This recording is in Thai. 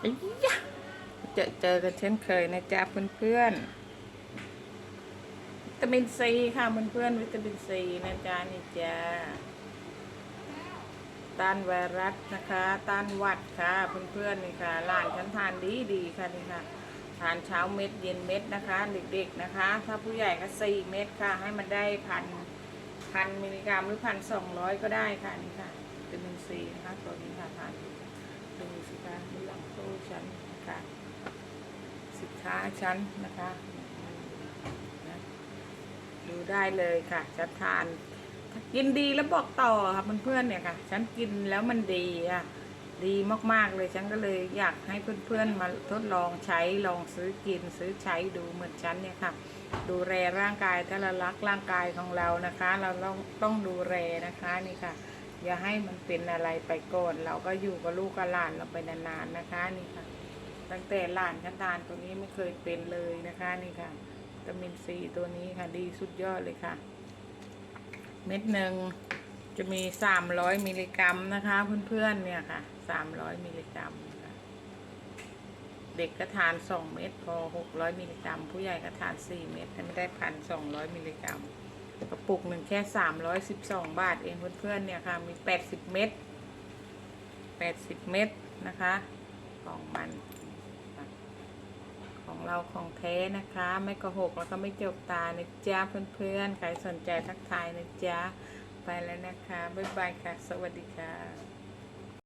ไอ้ยะเจอเจอกันเช่นเคยนะจ๊ะเพื่อนๆวิตามินซีค่ะเพื่อนๆวิตามินซีนะจ๊ะนี่จ้าต้านไวรัสนะคะต้านหวัดค่ะเพื่อนๆนี่ค่ะหลานฉันทานดีดีค่ะนี่ค่ะทานเช้าเม็ดเย็นเม็ดนะคะ เด็กๆนะคะ ถ้าผู้ใหญ่ก็สี่เม็ดค่ะ ให้มันได้พันพันมิลลิกรัมหรือพันสองร้อยก็ได้ค่ะนี่ค่ะวิตามินซีนะคะตัวนี้ค่ะทาน ดูค่ะดูสิคะดูหลังโซ่ฉันนะคะสินค้าฉันนะคะนะดูได้เลยค่ะจะทานกินดีแล้วบอกต่อค่ะเพื่อนๆเนี่ยค่ะ ฉันกินแล้วมันดีอะดีมากๆเลยฉันก็เลยอยากให้เพื่อนๆมาทดลองใช้ลองซื้อกินซื้อใช้ดูเหมือนฉันเนี่ยค่ะ ดูแลร่างกายถ้าเรารักร่างกายของเรานะคะ เราต้องต้องดูแลนะคะนี่ค่ะ อย่าให้มันเป็นอะไรไปก่อน เราก็อยู่กับลูกกับหลานเราไปนานๆนะคะนี่ค่ะ ตั้งแต่หลานฉันทานตัวนี้ไม่เคยเป็นเลยนะคะนี่ค่ะวิตามินซีตัวนี้ค่ะดีสุดยอดเลยค่ะ เม็ดหนึ่งจะมีสามร้อยมิลลิกรัมนะคะ เพื่อนๆเนี่ยค่ะสามร้อยมิลลิกรัมเด็กก็ทานสองเม็ดพอหกร้อยมิลลิกรัม ผู้ใหญ่ก็ทานสี่เม็ดไม่ได้พันสองร้อยมิลลิกรัม กระปุกหนึ่งแค่สามร้อยสิบสองบาทเองเพื่อนๆเนี่ยค่ะมีแปดสิบเม็ดแปดสิบเม็ดนะคะของมันของเราของแท้นะคะ ไม่กระหกแล้วก็ไม่จกตานะจ๊ะเพื่อนๆใครสนใจทักทายนะจ๊ะไปแล้วนะคะ บ๊ายบายค่ะ สวัสดีค่ะ